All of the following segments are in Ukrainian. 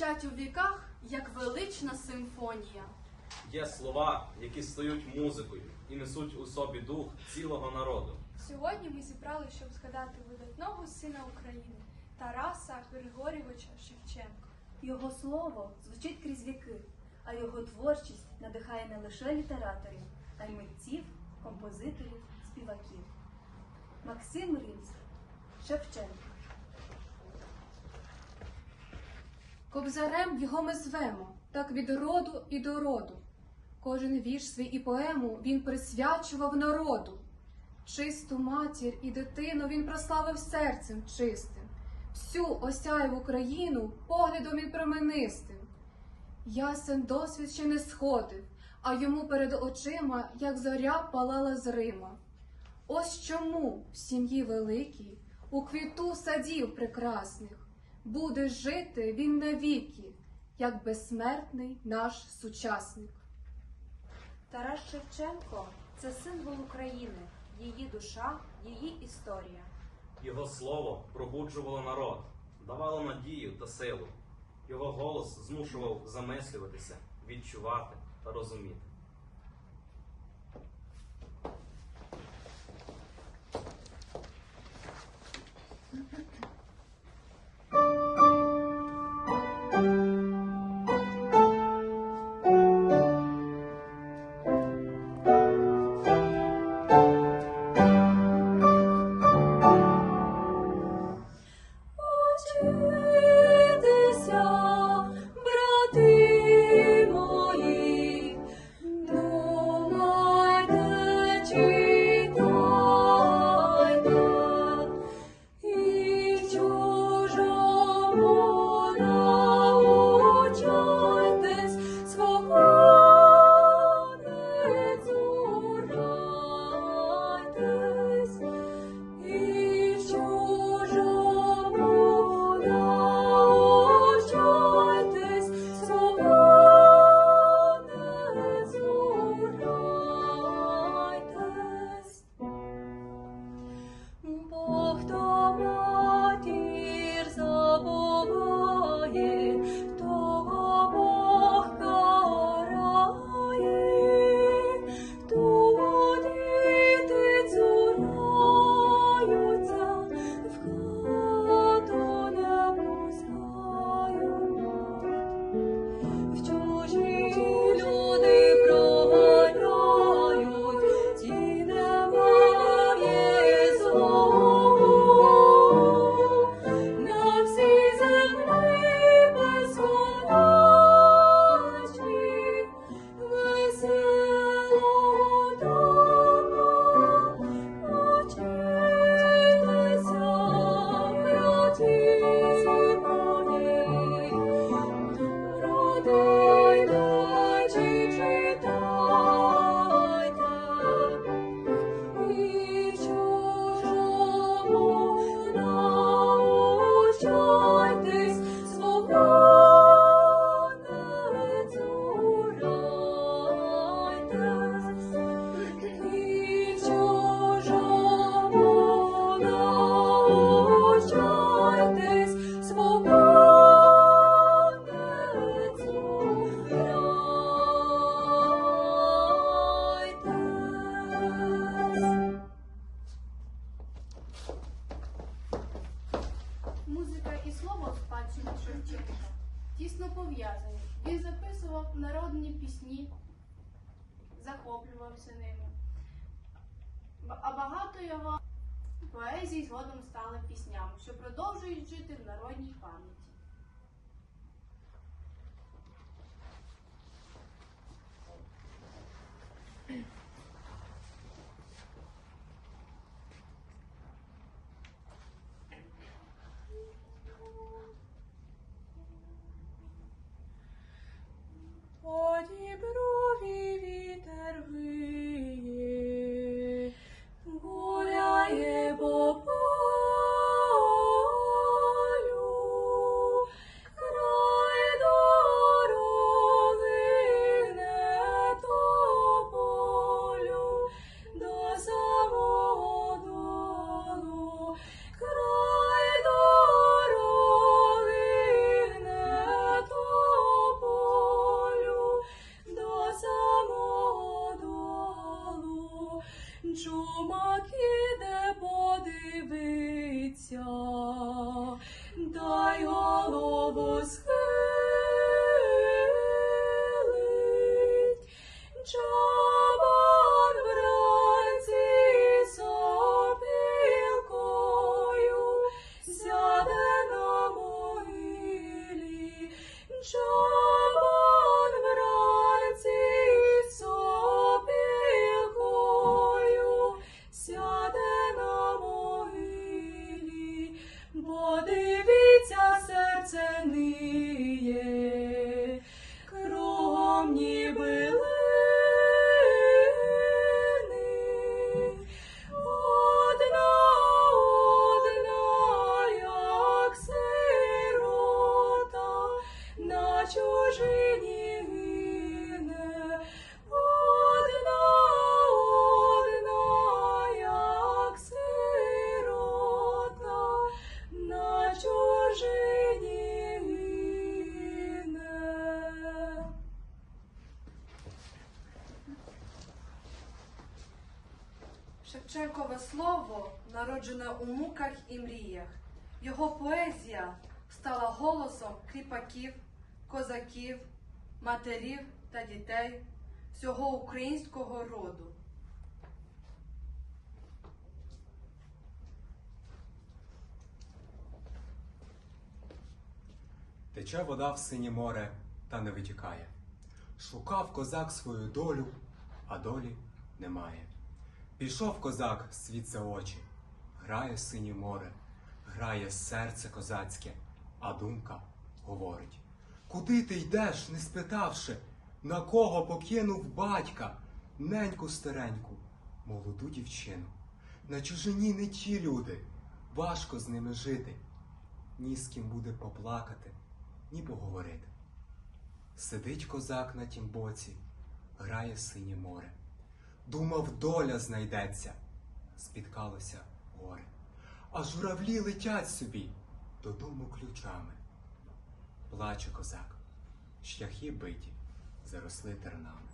звучать у віках, як велична симфонія. Є слова, які стають музикою і несуть у собі дух цілого народу. Сьогодні ми зібрали, щоб згадати видатного сина України Тараса Григорійовича Шевченка. Його слово звучить крізь віки, а його творчість надихає не лише літераторів, а й митців, композиторів, співаків. Максим Рильський, Шевченко. Кобзарем його ми звемо, так від роду і до роду. Кожен вірш свій і поему він присвячував народу. Чисту матір і дитину він прославив серцем чистим. Всю осяяв Україну поглядом він променистим. Ясен досвід ще не сходив, а йому перед очима, як зоря, палала з Рима. Ось чому в сім'ї великій, у квіту садів прекрасних, буде жити він навіки, як безсмертний наш сучасник. Тарас Шевченко це символ України, її душа, її історія. Його слово пробуджувало народ, давало надію та силу. Його голос змушував замислюватися, відчувати та розуміти. А багато його поезій згодом стали піснями, що продовжують жити в народній пам'яті. Муках і мріях. Його поезія стала голосом кріпаків, козаків, матерів та дітей всього українського роду. Тече вода в синє море та не витікає. Шукав козак свою долю, а долі немає. Пішов козак світ за очі, грає синє море, грає серце козацьке, а думка говорить. Куди ти йдеш, не спитавши, на кого покинув батька, неньку стареньку, молоду дівчину. На чужині не ті люди, важко з ними жити, ні з ким буде поплакати, ні поговорити. Сидить козак на тім боці, грає синє море. Думав, доля знайдеться, спіткалося горе. А журавлі летять собі додому ключами. Плаче козак, шляхи биті, заросли тернами.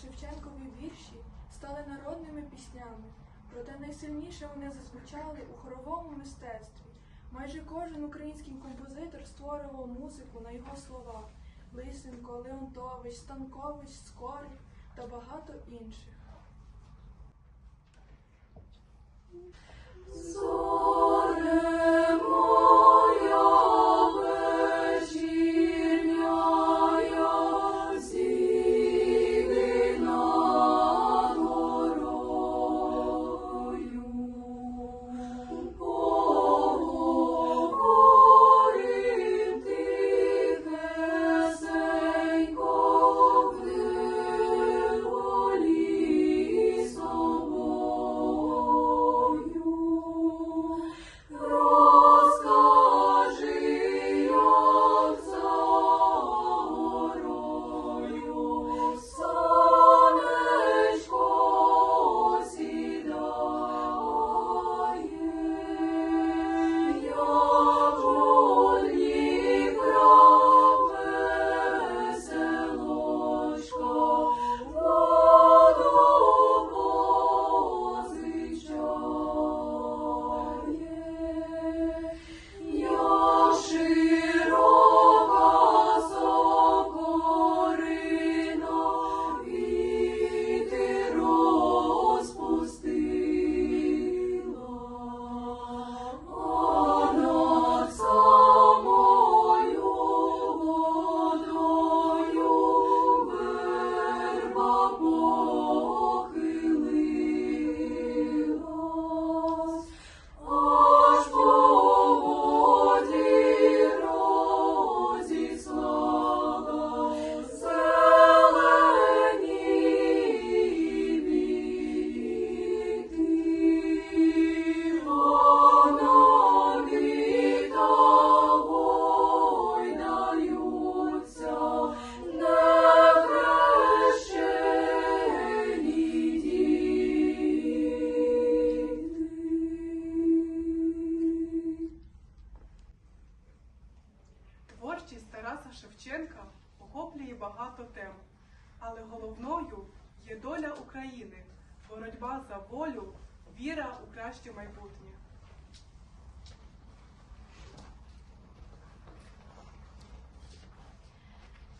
Шевченкові вірші стали народними піснями, проте найсильніше вони зазвучали у хоровому мистецтві. Майже кожен український композитор створював музику на його слова Лисенко, Леонтович, Станкович, Скорик та багато інших. Віра у краще майбутнє.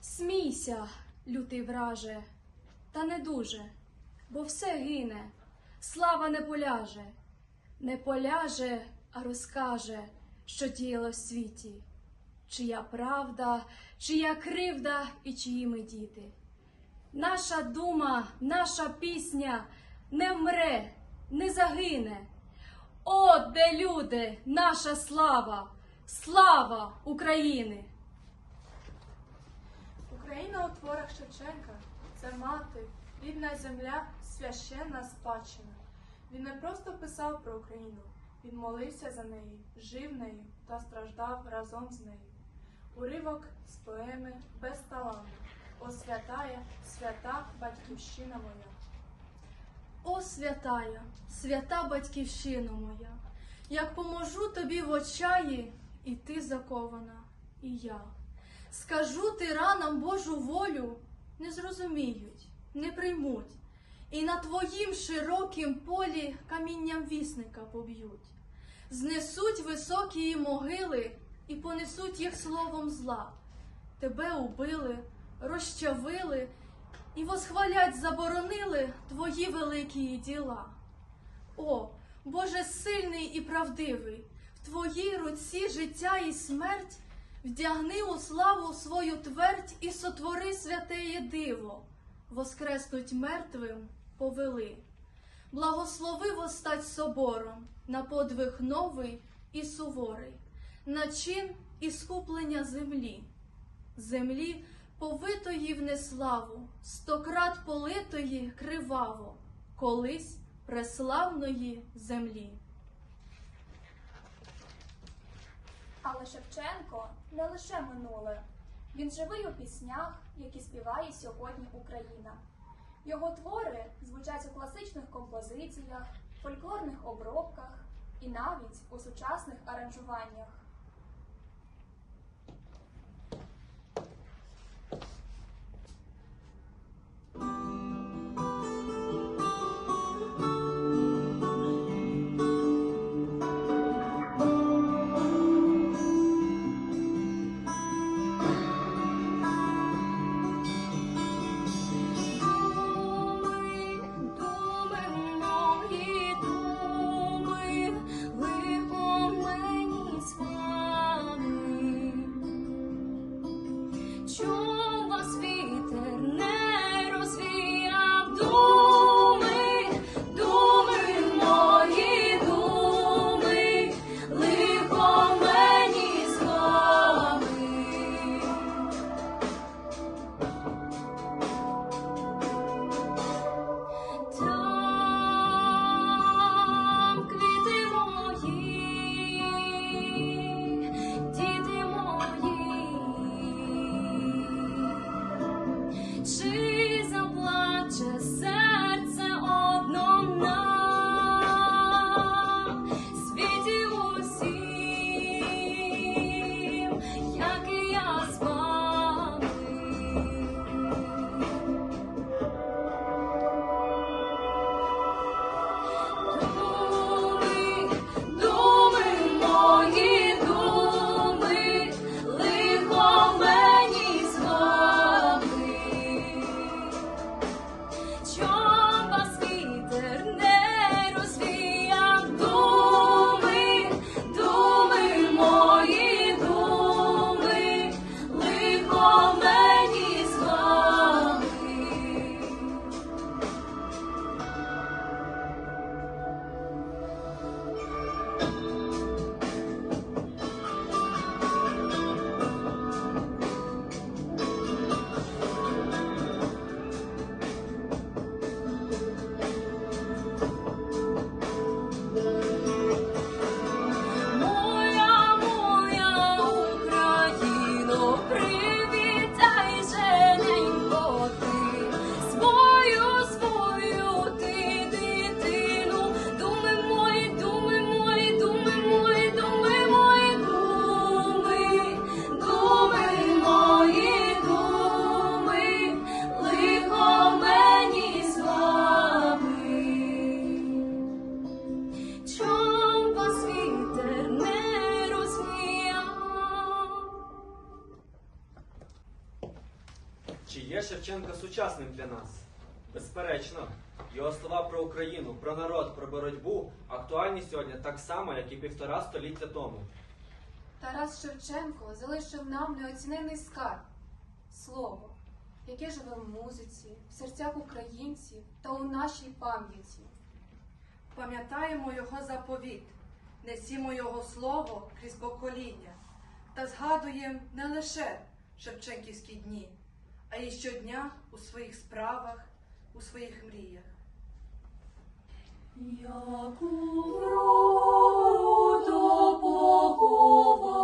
Смійся, лютий враже, та не дуже, бо все гине, слава не поляже, не поляже, а розкаже, що діяло в світі, чия правда, чия кривда і чиї ми діти. Наша дума, наша пісня не вмре, не загине. О, де люди, наша слава, слава України! Україна у творах Шевченка це мати, рідна земля, священна спадщина. Він не просто писав про Україну, він молився за неї, жив нею та страждав разом з нею. Уривок з поеми без таланту. О свята батьківщина моя. О, святая, свята батьківщина моя, як поможу тобі в очаї, і ти закована, і я. Скажу тиранам Божу волю, не зрозуміють, не приймуть, і на твоїм широкім полі камінням вісника поб'ють. Знесуть високі могили і понесуть їх словом зла. Тебе убили, розчавили і восхвалять заборонили твої великі діла. О, Боже сильний і правдивий, в твоїй руці життя і смерть, вдягни у славу свою твердь і сотвори святеє диво, воскреснуть мертвим повели. Благослови постать собором на подвиг новий і суворий, на чин і скуплення землі землі повитої в неславу, стократ политої криваво, колись преславної землі. Але Шевченко не лише минуле. Він живий у піснях, які співає сьогодні Україна. Його твори звучать у класичних композиціях, фольклорних обробках і навіть у сучасних аранжуваннях. Сучасним для нас? Безперечно, його слова про Україну, про народ, про боротьбу актуальні сьогодні так само, як і півтора століття тому. Тарас Шевченко залишив нам неоцінений скарб слово, яке живе в музиці, в серцях українців та у нашій пам'яті. Пам'ятаємо його заповіт, несімо його слово крізь покоління та згадуємо не лише Шевченківські дні, а й щодня у своїх справах, у своїх мріях. Як у вроду поховали